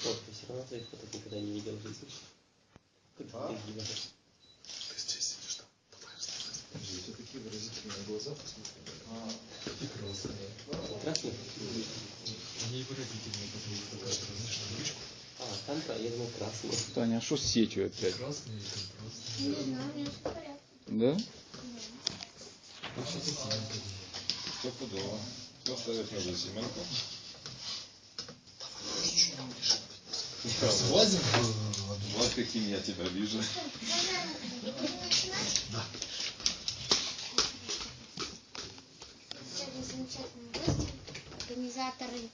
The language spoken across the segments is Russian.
что, ты все равно твоих фоток никогда не видел в жизни? Как А? ты видел? Ты здесь сидишь там. Подожди, тебя такие выразительные глаза, посмотри. А, Красные. Красный? Они выразительные, потому что на ручку. А, там, я думал, красный. Таня, а что с сетью опять? Красные и красные. Не знаю, у меня все в порядке. Да? Да. Ну, сейчас оценка. Стопудово. Что ставишь на Семенко? Влазим Вот каким я тебя вижу. Да. Сегодня замечательные гости, организаторы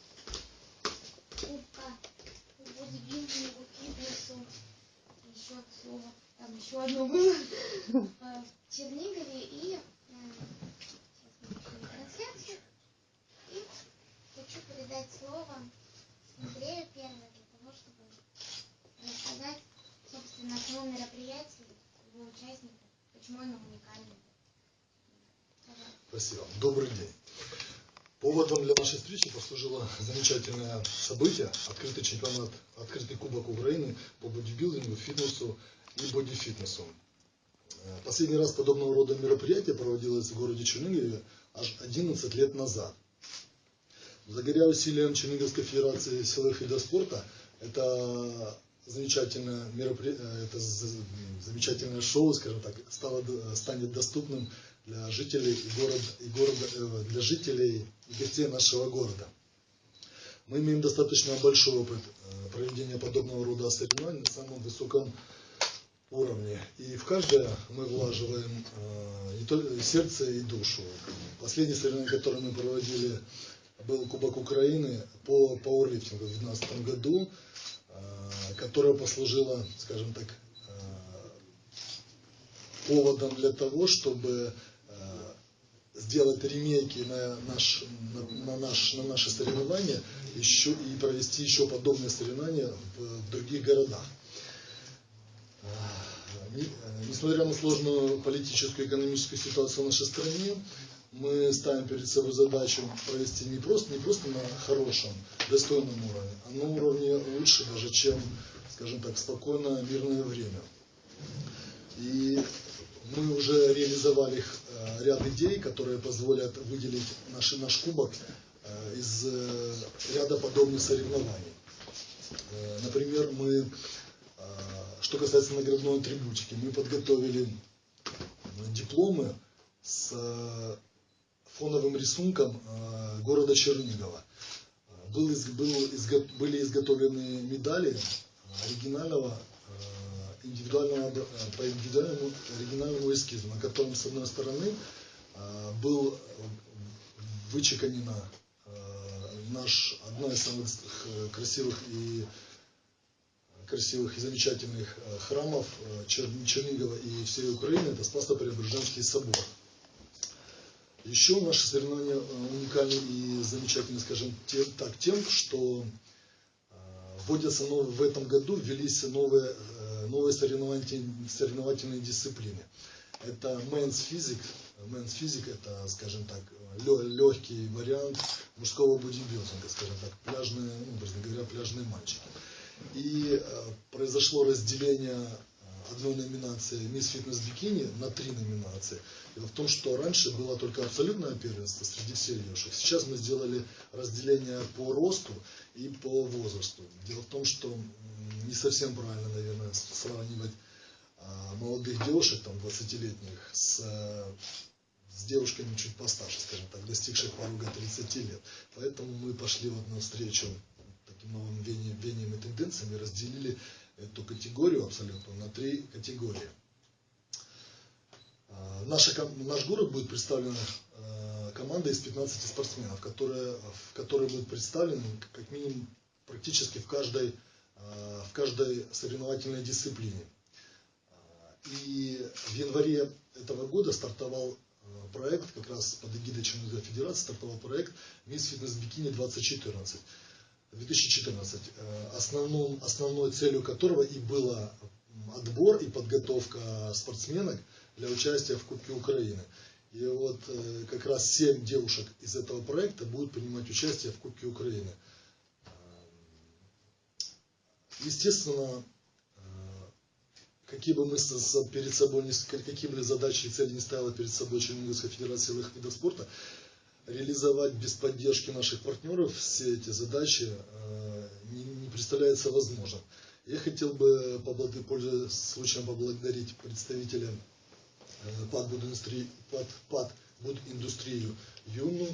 Кубка, бодибилдингу, фитнесу, еще слово, там еще одно было, э, в Чернигове и э, сейчас мы начали трансляцию. И хочу передать слово Андрею чтобы рассказать, собственно, о самом мероприятии, его участников, почему оно уникальное. Спасибо. Добрый день. Поводом для нашей встречи послужило замечательное событие, открытый чемпионат, открытый Кубок Украины по бодибилдингу, фитнесу и бодифитнесу. Э, Последний раз подобного рода мероприятие проводилось в городе Чернигове аж 11 лет назад. Благодаря усилиям Черниговской Федерации силовых видов спорта это замечательное мероприятие, это з- замечательное шоу, скажем так, стало, станет доступным для жителей и города, и города э, для жителей и гостей нашего города. Мы имеем достаточно большой опыт э, проведения подобного рода соревнований на самом высоком уровне. И в каждое мы влаживаем э, не только сердце и душу. Последнее соревнование, которое мы проводили, был Кубок Украины по пауэрлифтингу в 2012 году, э, которое послужило, скажем так, э, поводом для того, чтобы э, сделать ремейки на, наш, на, на наш, на наши соревнования еще, и провести еще подобные соревнования в, в других городах. Не- Несмотря на сложную политическую и экономическую ситуацию в нашей стране, мы ставим перед собой задачу провести не просто, не просто на хорошем, достойном уровне, а на уровне лучше даже, чем, скажем так, спокойное, мирное время. И мы уже реализовали э, ряд идей, которые позволят выделить наш, наш кубок э, из э, ряда подобных соревнований. Например, мы, что касается наградной атрибутики, мы подготовили дипломы с фоновым рисунком э, города Чернигова. Был, был изго- были изготовлены медали оригинального э, индивидуального, э, по индивидуальному оригинальному эскизу, на котором с одной стороны был вычеканена наш, одна из самых красивых и красивых и замечательных храмов Чер- Чернигова и всей Украины, это Спасо-Преображенский собор. Еще наши соревнования э, уникальны и замечательны, скажем тем, так, тем, что э, вводятся новые, в этом году ввелись новые, э, новые соревновательные, соревновательные дисциплины. Это Men's Physics. Men's Physics это, скажем так, легкий вариант мужского бодибилдинга, скажем так, пляжные, ну, образно говоря, пляжные мальчики. И произошло разделение одной номинации Мисс Фитнес Бикини на три номинации. Дело в том, что раньше было только абсолютное первенство среди всех девушек. Сейчас мы сделали разделение по росту и по возрасту. Дело в том, что не совсем правильно, наверное, сравнивать а, молодых девушек, там, 20-летних, с, э, с девушками чуть постарше, скажем так, достигших порога 30 лет. Поэтому мы пошли вот навстречу таким новым веяниям, и тенденциям и разделили эту категорию абсолютно на три категории. А, Наша, наш город будет представлен э, командой из 15 спортсменов, которые, в которой будет представлен как минимум практически в каждой, э, в каждой соревновательной дисциплине. А, И в январе этого года стартовал проект, как раз под эгидой Черногорской Федерации стартовал проект «Мисс Фитнес Бикини 2014». 2014, э, основном, основной целью которого и было отбор и подготовка спортсменок для участия в Кубке Украины. И вот э, как раз семь девушек из этого проекта будут принимать участие в Кубке Украины. Э, Естественно, какие бы мы перед собой, какие бы задачи и цели не ставила перед собой Черниговская Федерация силовых видов спорта, реализовать без поддержки наших партнеров все эти задачи э, не, представляется возможным. Я хотел бы, пользуясь случаем, поблагодарить представителя э, ПАД- ПАД-Будиндустрию Юну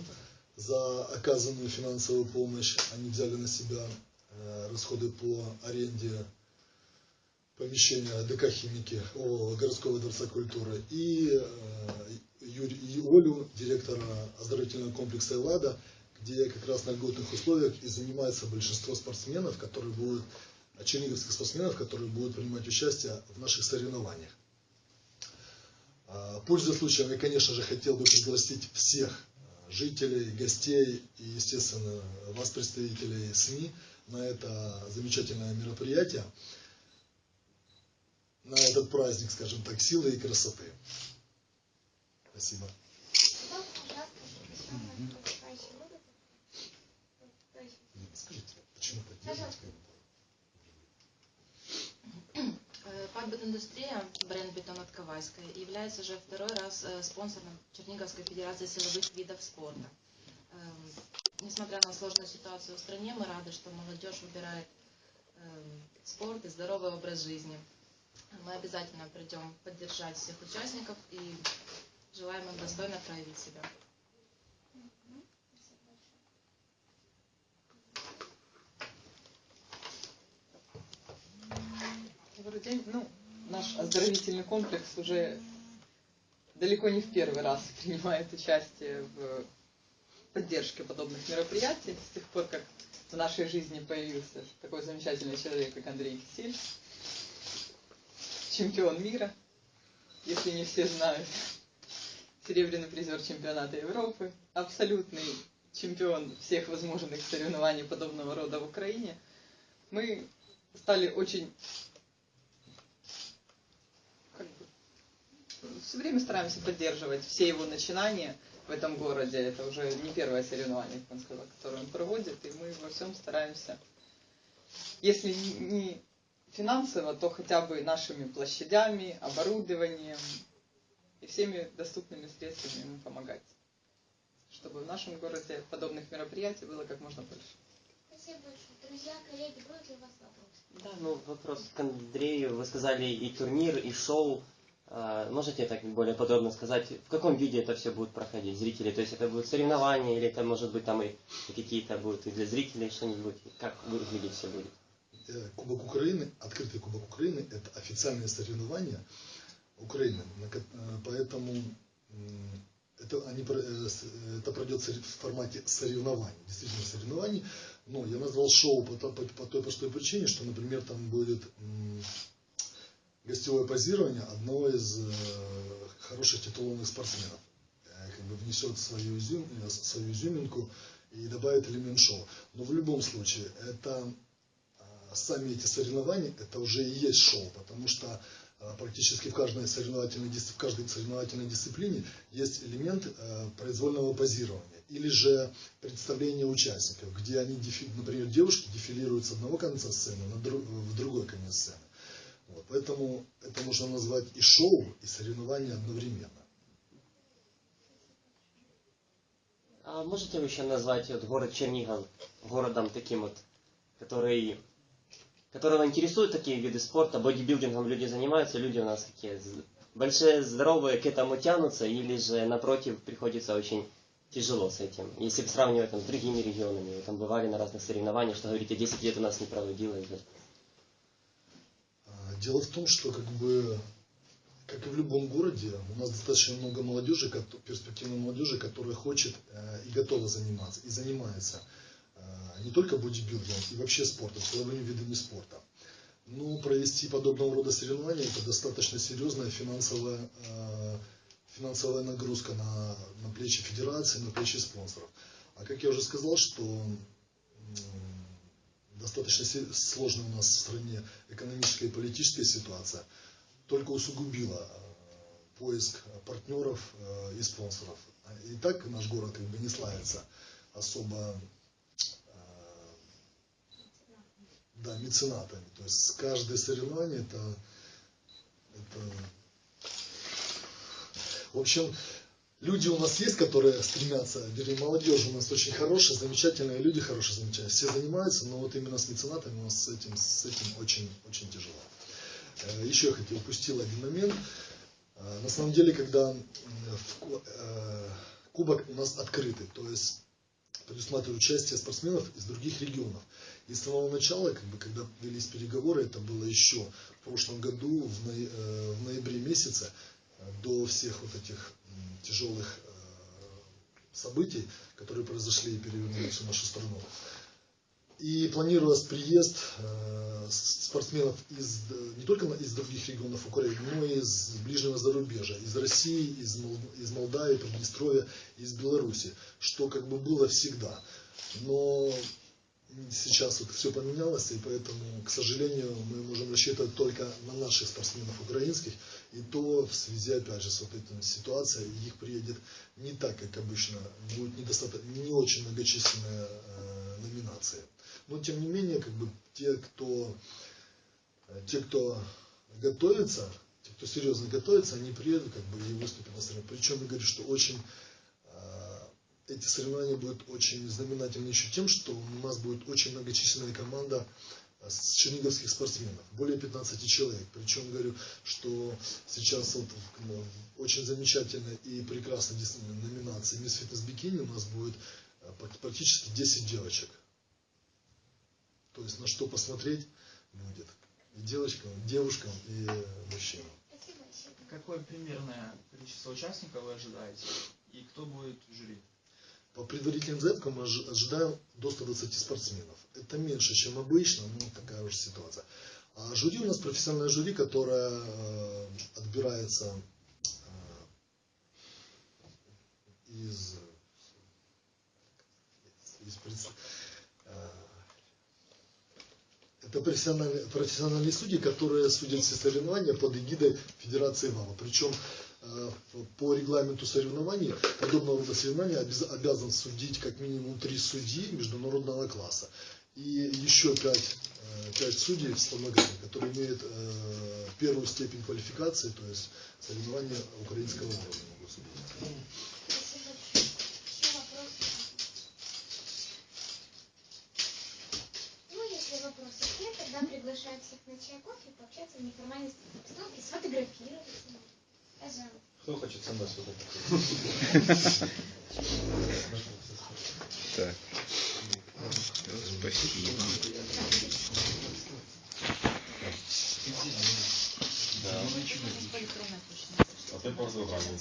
за оказанную финансовую помощь. Они взяли на себя э, расходы по аренде помещения ДК «Химики» о, городского дворца культуры и, Юрий, и Олю, директора оздоровительного комплекса «Эллада», где как раз на льготных условиях и занимается большинство спортсменов, которые будут, черниговских спортсменов, которые будут принимать участие в наших соревнованиях. А, Пользуясь случаем, я, конечно же, хотел бы пригласить всех а, жителей, гостей и, естественно, вас, представителей СМИ, на это замечательное мероприятие, на этот праздник, скажем так, силы и красоты. Спасибо. Скажите, почему. Э, Падбет-индустрия, бренд «Бетон от Кавайской», является уже второй раз э, спонсором Черниговской Федерации силовых видов спорта. Эм, Несмотря на сложную ситуацию в стране, мы рады, что молодежь выбирает эм, спорт и здоровый образ жизни. Мы обязательно придем поддержать всех участников и желаем им достойно проявить себя. Добрый день. Ну, наш оздоровительный комплекс уже далеко не в первый раз принимает участие в поддержке подобных мероприятий с тех пор, как в нашей жизни появился такой замечательный человек, как Андрей Кисель, чемпион мира, если не все знают, серебряный призер чемпионата Европы, абсолютный чемпион всех возможных соревнований подобного рода в Украине. Мы стали очень как бы, все время стараемся поддерживать все его начинания в этом городе. Это уже не первое соревнование, как он сказал, которое он проводит, и мы во всем стараемся, если не финансово, то хотя бы нашими площадями, оборудованием и всеми доступными средствами ему помогать, чтобы в нашем городе подобных мероприятий было как можно больше. Спасибо большое. Друзья, коллеги, будут ли у вас вопросы? Да, ну вопрос к Андрею. Вы сказали и турнир, и шоу. А, Можете так более подробно сказать, в каком виде это все будет проходить, зрители? То есть это будут соревнования, или это может быть там и какие-то будут и для зрителей что-нибудь? Как выглядеть все будет? Э, Кубок Украины, открытый Кубок Украины, это официальное соревнование Украины. э, Поэтому это, они, э, это пройдет в формате соревнований, действительно соревнований. Но я назвал шоу по, по- по той простой причине, что, например, там будет гостевое позирование одного из э, хороших титулованных спортсменов. Как бы внесет свою, изюм, свою изюминку и добавит элемент шоу. Но в любом случае, это а, сами эти соревнования, это уже и есть шоу, потому что практически в каждой соревновательной, в каждой соревновательной дисциплине есть элемент а, произвольного позирования или же представления участников, где они, например, девушки дефилируют с одного конца сцены в другой конец сцены. Вот, поэтому это можно назвать и шоу, и соревнование одновременно. А можете еще назвать вот город Чернигов городом таким вот, который, которого интересуют такие виды спорта, бодибилдингом люди занимаются, люди у нас какие большие, здоровые к этому тянутся, или же напротив приходится очень тяжело с этим. Если сравнивать там, с другими регионами, вы там бывали на разных соревнованиях, что говорите, 10 лет у нас не проводилось. А, Дело в том, что как бы, как и в любом городе, у нас достаточно много молодежи, перспективной молодежи, которая хочет э, и готова заниматься, и занимается не только бодибилдингом, и вообще спортом, силовыми видами спорта. Но провести подобного рода соревнования это достаточно серьезная финансовая, э, финансовая нагрузка на, на плечи федерации, на плечи спонсоров. А как я уже сказал, что м, достаточно сложная у нас в стране экономическая и политическая ситуация, только усугубила э, поиск партнеров э, и спонсоров. И так наш город как бы не славится особо э, да, меценатами. То есть каждое соревнование это, это... В общем, люди у нас есть, которые стремятся, вернее, молодежь у нас очень хорошая, замечательные люди, хорошие, замечательные. Все занимаются, но вот именно с меценатами у нас с этим, с этим очень, очень тяжело. Э, Еще я хотел, упустил один момент. Э, На самом деле, когда в э, кубок у нас открытый, то есть предусматривает участие спортсменов из других регионов. И с самого начала, как бы, когда велись переговоры, это было еще в прошлом году, в, ноя- э, в ноябре месяце, э, до всех вот этих тяжелых э, событий, которые произошли и перевернули всю нашу страну. И планировалось приезд э, спортсменов из, э, не только из других регионов Украины, но и из ближнего зарубежья, из России, из, из Молдавии, Приднестровья, из Беларуси, что как бы было всегда. Но сейчас вот все поменялось, и поэтому, к сожалению, мы можем рассчитывать только на наших спортсменов украинских, и то в связи, опять же, с вот этой ситуацией, их приедет не так, как обычно, будет недостаточно, не очень многочисленная э, номинация. Но, тем не менее, как бы те, кто, э, те, кто готовится, те, кто серьезно готовится, они приедут как бы, и выступят на соревнованиях. Причем, я говорю, что очень э, эти соревнования будут очень знаменательны еще тем, что у нас будет очень многочисленная команда э, черниговских спортсменов, более 15 человек. Причем говорю, что сейчас вот в- ну, очень замечательной и прекрасной действительно номинации Мисс Фитнес Бикини у нас будет прак- практически 10 девочек. То есть на что посмотреть будет и девочкам, и девушкам, и мужчинам. Какое примерное количество участников вы ожидаете? И кто будет в жюри? По предварительным заявкам мы ожи- ожидаем до 120 спортсменов. Это меньше, чем обычно, ну такая уже ситуация. А жюри у нас профессиональное жюри, которое э, отбирается э, из, из э, это профессиональные, профессиональные судьи, которые судят все соревнования под эгидой Федерации ВАВА. Причем э, по регламенту соревнований, подобного рода соревнования обяз- обязан судить как минимум три судьи международного класса. И еще пять, э, пять судей вспомогательных, которые имеют э, первую степень квалификации, то есть соревнования украинского уровня могут судить. Если вопросов нет, тогда приглашаю всех на чай, кофе, пообщаться в неформальной обстановке, сфотографироваться. Пожалуйста. Кто хочет со мной сфотографироваться? Так. Спасибо. Да. А ты программе.